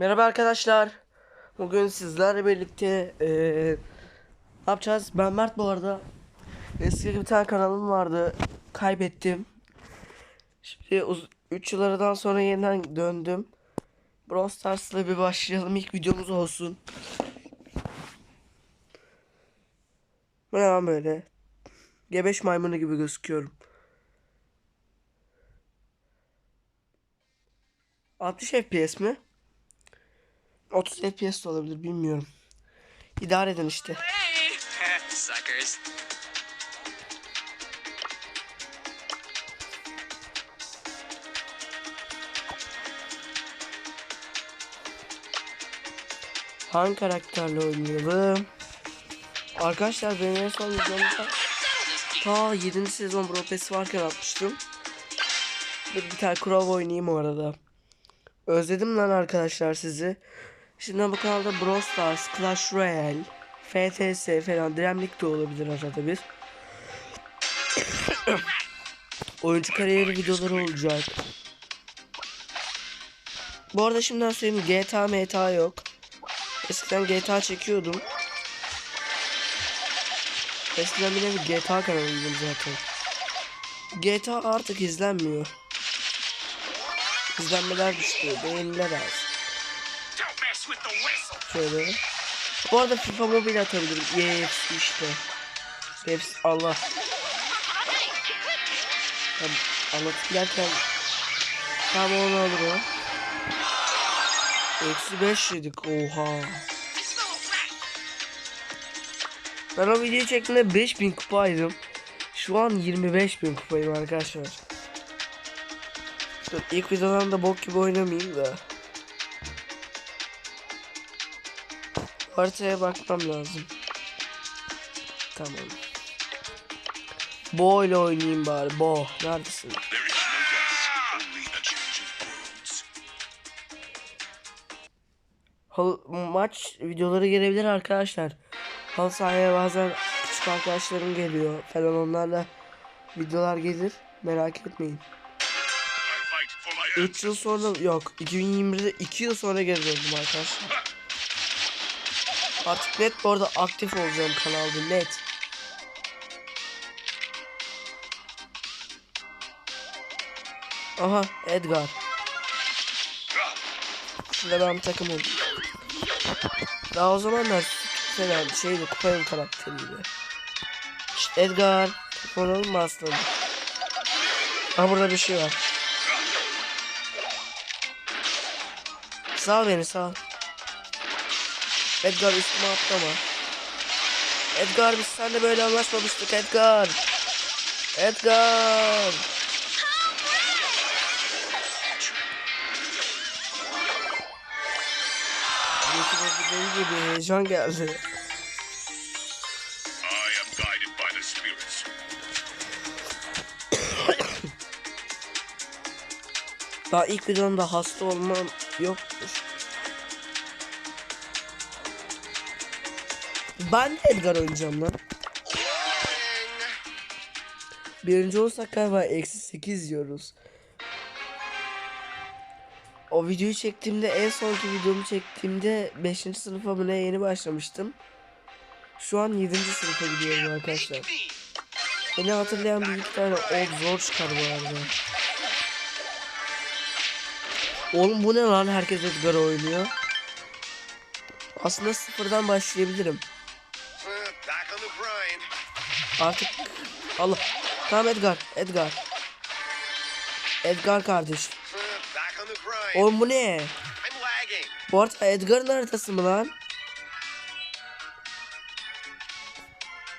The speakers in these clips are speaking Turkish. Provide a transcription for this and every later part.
Merhaba arkadaşlar. Bugün sizlerle birlikte eee ne yapacağız? Ben Mert bu arada. Eski bir tane kanalım vardı. Kaybettim. Şimdi 3 yıl sonra yeniden döndüm. Brawl Stars'la bir başlayalım. İlk videomuz olsun. Lan böyle? Gebeş maymunu gibi gözüküyorum. 60 FPS mi? 30 FPS de olabilir bilmiyorum. İdare edin işte. Hangi karakterle oynayalım? Arkadaşlar benim en son videomda ta 7. sezon Brawl Pass'i varken atmıştım. Dur bir tane Crow oynayayım o arada. Özledim lan arkadaşlar sizi. Şimdi bu kanalda Brawl Stars, Clash Royale, FTS falan Dremlik de olabilir arada bir. Oyuncu kariyeri videoları olacak. Bu arada şimdiden söyleyeyim GTA MTA yok. Eskiden GTA çekiyordum. Eskiden bile bir GTA kanalıydım zaten. GTA artık izlenmiyor. İzlenmeler düştü, beğeniler az. Şöyle. Bu arada FIFA Mobile atabilirim. EFC işte. EFC Allah. Ya, anlatıp derken tam onu alır o. Eksi 5 yedik oha. Ben o videoyu çektiğimde 5000 kupaydım. Şu an 25.000 kupayım arkadaşlar. Dur, ilk videodan da bok gibi oynamayayım da. Haritaya bakmam lazım. Tamam. Bo ile oynayayım bari. Bo neredesin? Halı, maç videoları gelebilir arkadaşlar. Halı sahaya bazen küçük arkadaşlarım geliyor falan onlarla videolar gelir. Merak etmeyin. I fight for my 3 yıl sonra yok 2021'de 2 yıl sonra geri döndüm arkadaşlar. Artık net bu arada aktif olacağım kanalda net. Aha Edgar. Şurada ben takım oldum. Daha o zamanlar falan şeydi kupayın karakteriydi. İşte Edgar. Oynayalım mı aslanım? Aha burada bir şey var. Sağ ol beni sağ ol. Edgar üstüme atlama. Edgar biz seninle böyle anlaşmamıştık Edgar. Edgar. Bir bir heyecan geldi. Daha ilk videomda hasta olmam yokmuş. Ben de Edgar oynayacağım lan. Birinci olsak galiba eksi 8 yiyoruz. O videoyu çektiğimde en sonki videomu çektiğimde 5. sınıfa mı ne yeni başlamıştım. Şu an 7. sınıfa gidiyorum arkadaşlar. Beni hatırlayan bir iki tane old zor çıkar bu arada. Oğlum bu ne lan herkes Edgar oynuyor. Aslında sıfırdan başlayabilirim. Artık Allah. Tamam Edgar. Edgar. Edgar kardeş. Oğlum bu ne? Bu arada Edgar'ın haritası mı lan?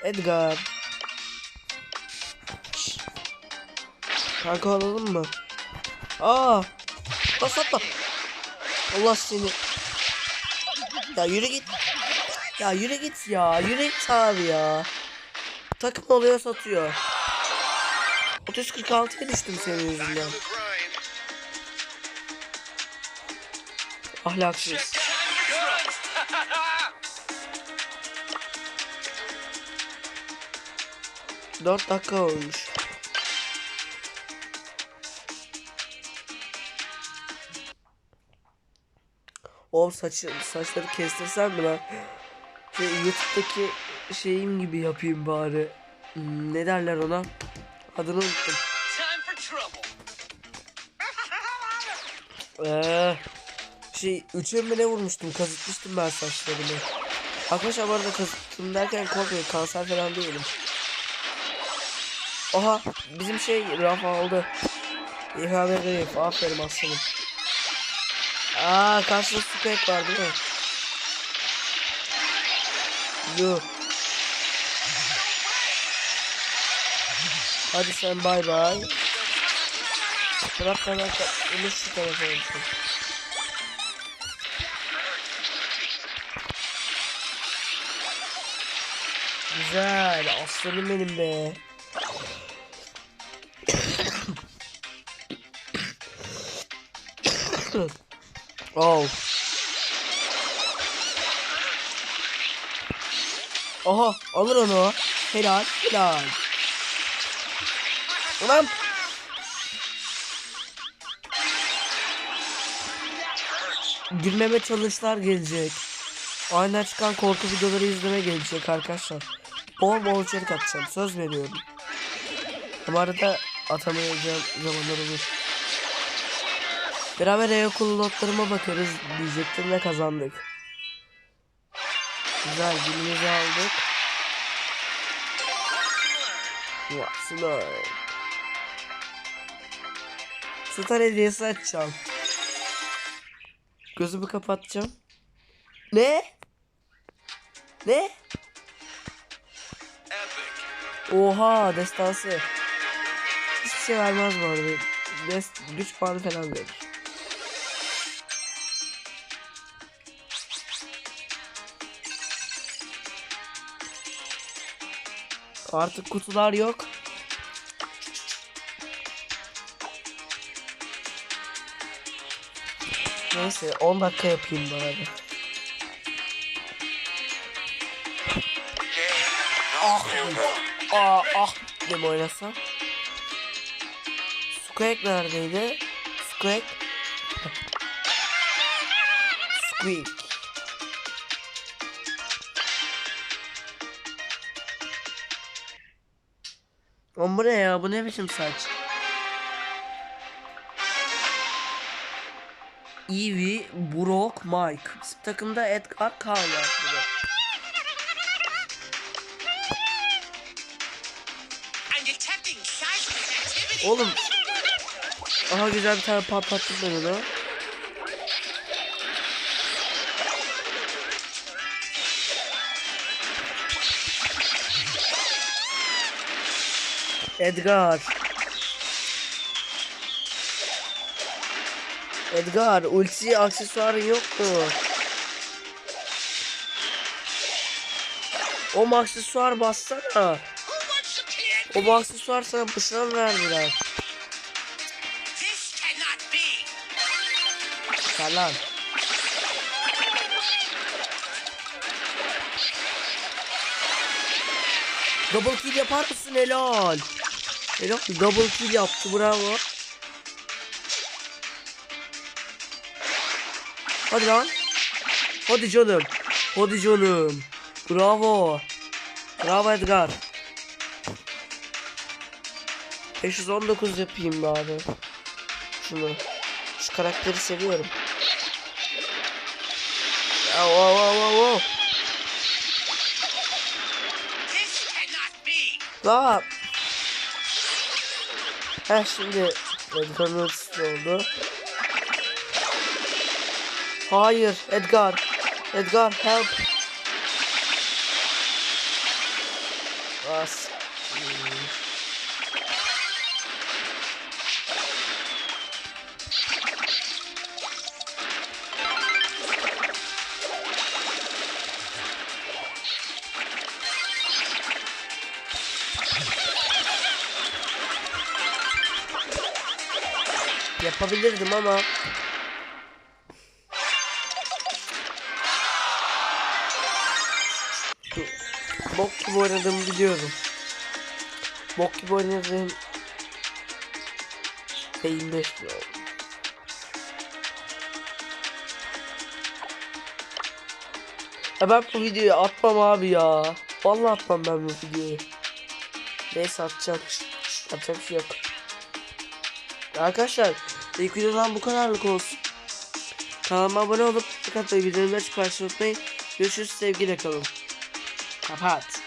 Edgar. Şşş. Kanka alalım mı? Aa! Bas atma. Allah seni. Ya yürü git. Ya yürü git ya. Yürü git abi ya. Takım oluyor satıyor. 346'ya düştüm senin yüzünden. Ahlaksız. Dört dakika olmuş. O saçı, saçları kestirsem mi lan? YouTube'daki şeyim gibi yapayım bari. Hmm, ne derler ona? Adını unuttum. Eee, şey üçe mi ne vurmuştum? Kazıtmıştım ben saçlarımı. Arkadaşlar bu arada kazıttım derken korkmayın kanser falan değilim. Oha bizim şey raf aldı. İHB Greyf aferin aslanım. Aa karşıda Squeak var değil mi? Yuh. Hadi sen bay bay. Bırak arka. Umut şu tarafa. Güzel. Aslanım benim be. oh. Aha alır onu. Helal helal. Ulan. Gülmeme challenge'lar gelecek. Aynen çıkan korku videoları izleme gelecek arkadaşlar. Bol bol içerik atacağım. Söz veriyorum. Bu arada atamayacağım zamanlar olur. Beraber e-okul notlarıma bakarız diyecektim ve kazandık. Güzel günümüzü aldık. Vay Star hediyesi açacağım. Gözümü kapatacağım. Ne? Ne? Oha destansı. Hiçbir şey vermez bu arada. Dest güç puanı falan verir. Artık kutular yok. Neyse 10 dakika yapayım bari. Ah, ah, ah dedim oynasam. Squeak neredeydi? Squeak. Squeak. Oğlum bu ne ya? Bu ne biçim saç? Eevee, Brock, Mike. Bizim takımda Edgar Carl var. burada. Oğlum. Aha güzel bir tane patlattım ben onu. Edgar. Edgar ulti aksesuarın yok mu? O aksesuar bassana. O aksesuar sana pısına verdiler? Lan. Double kill yapar mısın helal? Helal double kill yaptı bravo. Hadi lan. Hadi canım. Hadi canım. Bravo. Bravo Edgar. 519 yapayım bari. Şunu. Şu karakteri seviyorum. Ya, wow, wow, wow, wow. This cannot be. La. Heh şimdi Edgar'ın oldu. Hayır Edgar. Edgar help. As. Yapabilirdim ama Bok gibi oynadığımı biliyorum. Bok gibi oynadığım Beyin 5 kilo oldu. Ya ben bu videoyu atmam abi ya. Vallahi atmam ben bu videoyu. Neyse atacağım. Bir şey yok. Arkadaşlar ilk videodan bu kadarlık olsun. Kanalıma abone olup ve bildirimleri açıp unutmayın. Görüşürüz sevgiyle kalın. Rapat.